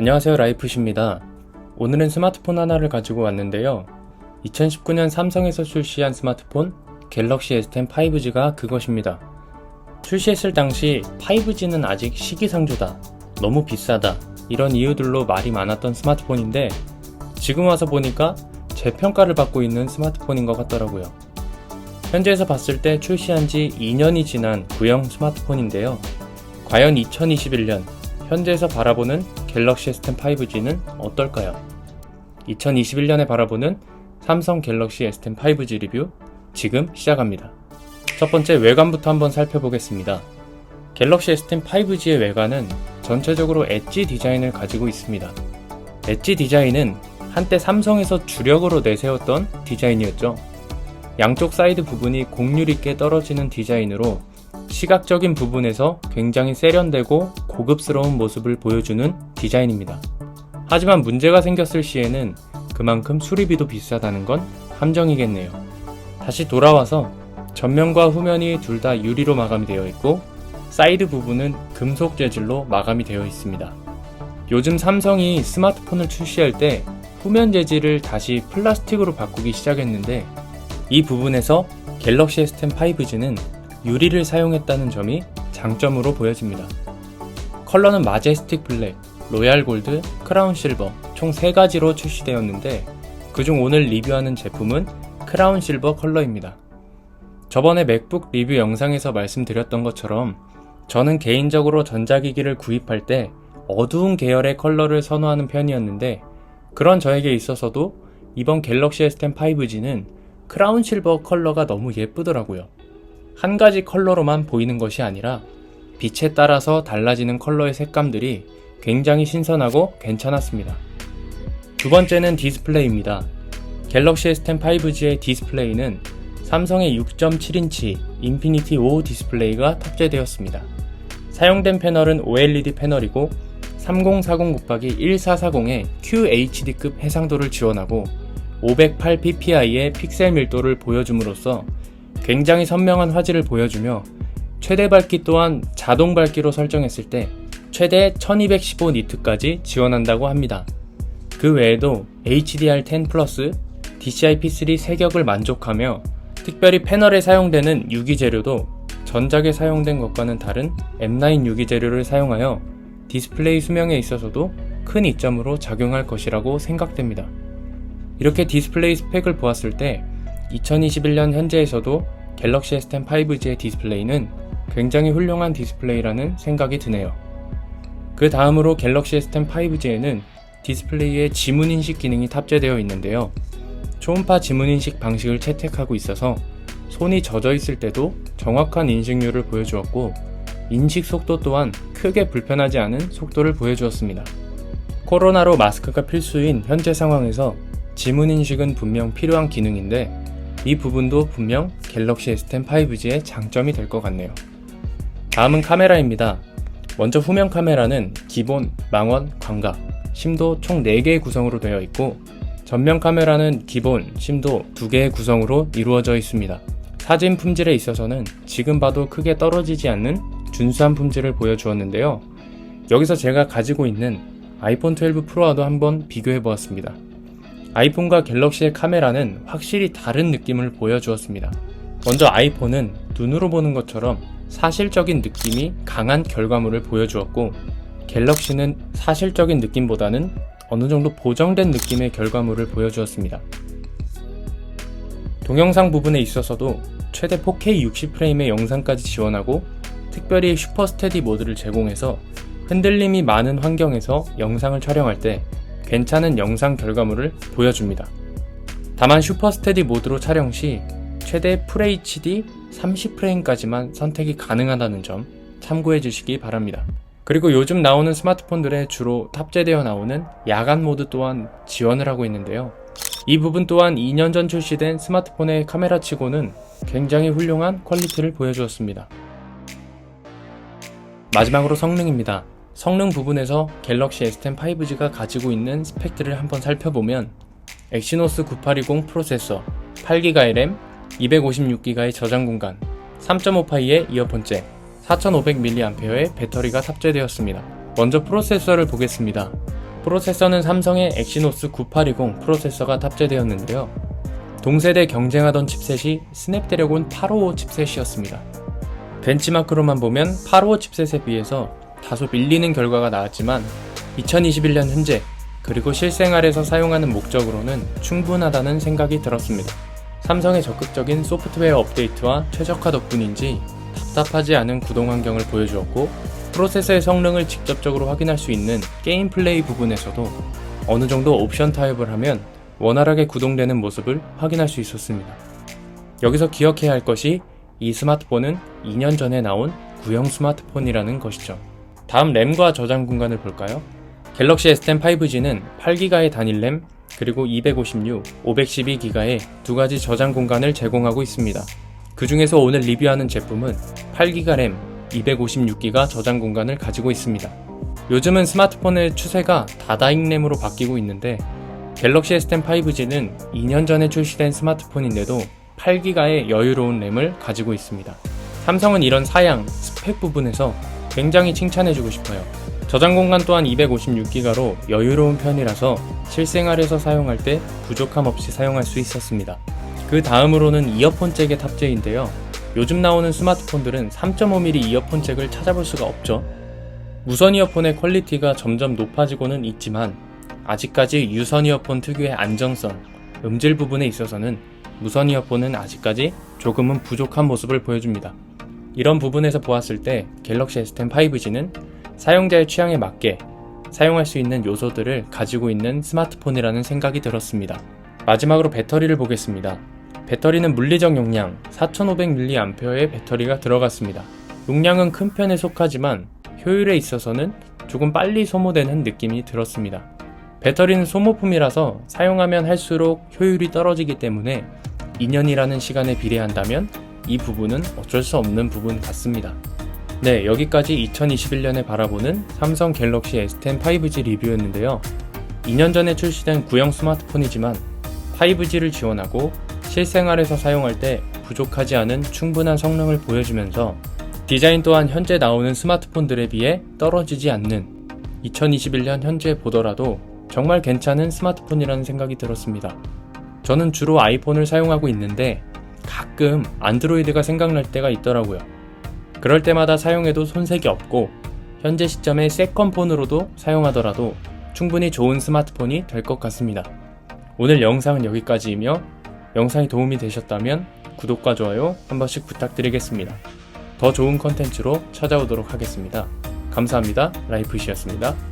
안녕하세요 라이프십니다. 오늘은 스마트폰 하나를 가지고 왔는데요. 2019년 삼성에서 출시한 스마트폰 갤럭시 S10 5G가 그것입니다. 출시했을 당시 5G는 아직 시기상조다, 너무 비싸다, 이런 이유들로 말이 많았던 스마트폰인데 지금 와서 보니까 재평가를 받고 있는 스마트폰인 것 같더라고요. 현재에서 봤을 때 출시한 지 2년이 지난 구형 스마트폰인데요. 과연 2021년 현재에서 바라보는 갤럭시 S10 5G는 어떨까요? 2021년에 바라보는 삼성 갤럭시 S10 5G 리뷰 지금 시작합니다. 첫 번째 외관부터 한번 살펴보겠습니다. 갤럭시 S10 5G의 외관은 전체적으로 엣지 디자인을 가지고 있습니다. 엣지 디자인은 한때 삼성에서 주력으로 내세웠던 디자인이었죠. 양쪽 사이드 부분이 곡률 있게 떨어지는 디자인으로 시각적인 부분에서 굉장히 세련되고 고급스러운 모습을 보여주는 디자인입니다. 하지만 문제가 생겼을 시에는 그만큼 수리비도 비싸다는 건 함정이겠네요. 다시 돌아와서 전면과 후면이 둘 다 유리로 마감이 되어 있고 사이드 부분은 금속 재질로 마감이 되어 있습니다. 요즘 삼성이 스마트폰을 출시할 때 후면 재질을 다시 플라스틱으로 바꾸기 시작했는데 이 부분에서 갤럭시 S10 5G는 유리를 사용했다는 점이 장점으로 보여집니다. 컬러는 마제스틱 블랙, 로얄 골드, 크라운 실버 총 3가지로 출시되었는데 그중 오늘 리뷰하는 제품은 크라운 실버 컬러입니다. 저번에 맥북 리뷰 영상에서 말씀드렸던 것처럼 저는 개인적으로 전자기기를 구입할 때 어두운 계열의 컬러를 선호하는 편이었는데 그런 저에게 있어서도 이번 갤럭시 S10 5G는 크라운 실버 컬러가 너무 예쁘더라고요. 한 가지 컬러로만 보이는 것이 아니라 빛에 따라서 달라지는 컬러의 색감들이 굉장히 신선하고 괜찮았습니다. 두 번째는 디스플레이입니다. 갤럭시 S10 5G의 디스플레이는 삼성의 6.7인치 인피니티 5 디스플레이가 탑재되었습니다. 사용된 패널은 OLED 패널이고 3040 곱하기 1440의 QHD급 해상도를 지원하고 508ppi의 픽셀 밀도를 보여줌으로써 굉장히 선명한 화질을 보여주며 최대 밝기 또한 자동 밝기로 설정했을 때 최대 1215 니트까지 지원한다고 합니다. 그 외에도 HDR10 플러스, DCI-P3 세격을 만족하며 특별히 패널에 사용되는 유기 재료도 전작에 사용된 것과는 다른 M9 유기 재료를 사용하여 디스플레이 수명에 있어서도 큰 이점으로 작용할 것이라고 생각됩니다. 이렇게 디스플레이 스펙을 보았을 때 2021년 현재에서도 갤럭시 S10 5G의 디스플레이는 굉장히 훌륭한 디스플레이라는 생각이 드네요. 그 다음으로 갤럭시 S10 5G에는 디스플레이에 지문 인식 기능이 탑재되어 있는데요. 초음파 지문 인식 방식을 채택하고 있어서 손이 젖어 있을 때도 정확한 인식률을 보여주었고 인식 속도 또한 크게 불편하지 않은 속도를 보여주었습니다. 코로나로 마스크가 필수인 현재 상황에서 지문 인식은 분명 필요한 기능인데 이 부분도 분명 갤럭시 S10 5G의 장점이 될 것 같네요. 다음은 카메라입니다. 먼저 후면 카메라는 기본, 망원, 광각, 심도 총 4개의 구성으로 되어 있고 전면 카메라는 기본, 심도 2개의 구성으로 이루어져 있습니다. 사진 품질에 있어서는 지금 봐도 크게 떨어지지 않는 준수한 품질을 보여주었는데요. 여기서 제가 가지고 있는 아이폰 12 프로와도 한번 비교해 보았습니다. 아이폰과 갤럭시의 카메라는 확실히 다른 느낌을 보여주었습니다. 먼저 아이폰은 눈으로 보는 것처럼 사실적인 느낌이 강한 결과물을 보여주었고, 갤럭시는 사실적인 느낌보다는 어느 정도 보정된 느낌의 결과물을 보여주었습니다. 동영상 부분에 있어서도 최대 4K 60프레임의 영상까지 지원하고 특별히 슈퍼 스테디 모드를 제공해서 흔들림이 많은 환경에서 영상을 촬영할 때 괜찮은 영상 결과물을 보여줍니다. 다만 슈퍼 스테디 모드로 촬영 시 최대 FHD 30프레임까지만 선택이 가능하다는 점 참고해 주시기 바랍니다. 그리고 요즘 나오는 스마트폰들에 주로 탑재되어 나오는 야간 모드 또한 지원을 하고 있는데요. 이 부분 또한 2년 전 출시된 스마트폰의 카메라 치고는 굉장히 훌륭한 퀄리티를 보여주었습니다. 마지막으로 성능입니다. 성능 부분에서 갤럭시 S10 5G가 가지고 있는 스펙들을 한번 살펴보면 엑시노스 9820 프로세서, 8GB 의 램, 256GB의 저장 공간, 3.5파이의 이어폰 잭, 4500mAh의 배터리가 탑재되었습니다. 먼저 프로세서를 보겠습니다. 프로세서는 삼성의 엑시노스 9820 프로세서가 탑재되었는데요. 동세대 경쟁하던 칩셋이 스냅드래곤 855 칩셋이었습니다. 벤치마크로만 보면 855 칩셋에 비해서 다소 밀리는 결과가 나왔지만 2021년 현재 그리고 실생활에서 사용하는 목적으로는 충분하다는 생각이 들었습니다. 삼성의 적극적인 소프트웨어 업데이트와 최적화 덕분인지 답답하지 않은 구동 환경을 보여주었고 프로세서의 성능을 직접적으로 확인할 수 있는 게임 플레이 부분에서도 어느 정도 옵션 타입을 하면 원활하게 구동되는 모습을 확인할 수 있었습니다. 여기서 기억해야 할 것이 이 스마트폰은 2년 전에 나온 구형 스마트폰이라는 것이죠. 다음 램과 저장 공간을 볼까요? 갤럭시 S10 5G는 8기가의 단일 램 그리고 256, 512기가의 두 가지 저장 공간을 제공하고 있습니다. 그 중에서 오늘 리뷰하는 제품은 8기가 램, 256기가 저장 공간을 가지고 있습니다. 요즘은 스마트폰의 추세가 다다익 램으로 바뀌고 있는데 갤럭시 S10 5G는 2년 전에 출시된 스마트폰인데도 8기가의 여유로운 램을 가지고 있습니다. 삼성은 이런 사양, 스펙 부분에서 굉장히 칭찬해주고 싶어요. 저장 공간 또한 256기가로 여유로운 편이라서 실생활에서 사용할 때 부족함 없이 사용할 수 있었습니다. 그 다음으로는 이어폰 잭의 탑재인데요. 요즘 나오는 스마트폰들은 3.5mm 이어폰 잭을 찾아볼 수가 없죠. 무선 이어폰의 퀄리티가 점점 높아지고는 있지만 아직까지 유선 이어폰 특유의 안정성, 음질 부분에 있어서는 무선 이어폰은 아직까지 조금은 부족한 모습을 보여줍니다. 이런 부분에서 보았을 때 갤럭시 S10 5G는 사용자의 취향에 맞게 사용할 수 있는 요소들을 가지고 있는 스마트폰이라는 생각이 들었습니다. 마지막으로 배터리를 보겠습니다. 배터리는 물리적 용량 4500mAh의 배터리가 들어갔습니다. 용량은 큰 편에 속하지만 효율에 있어서는 조금 빨리 소모되는 느낌이 들었습니다. 배터리는 소모품이라서 사용하면 할수록 효율이 떨어지기 때문에 2년이라는 시간에 비례한다면 이 부분은 어쩔 수 없는 부분 같습니다. 네, 여기까지 2021년에 바라보는 삼성 갤럭시 S10 5G 리뷰였는데요. 2년 전에 출시된 구형 스마트폰이지만 5G를 지원하고 실생활에서 사용할 때 부족하지 않은 충분한 성능을 보여주면서 디자인 또한 현재 나오는 스마트폰들에 비해 떨어지지 않는 2021년 현재 보더라도 정말 괜찮은 스마트폰이라는 생각이 들었습니다. 저는 주로 아이폰을 사용하고 있는데 가끔 안드로이드가 생각날 때가 있더라고요. 그럴 때마다 사용해도 손색이 없고 현재 시점에 세컨폰으로도 사용하더라도 충분히 좋은 스마트폰이 될 것 같습니다. 오늘 영상은 여기까지이며 영상이 도움이 되셨다면 구독과 좋아요 한 번씩 부탁드리겠습니다. 더 좋은 컨텐츠로 찾아오도록 하겠습니다. 감사합니다. 라이프시였습니다.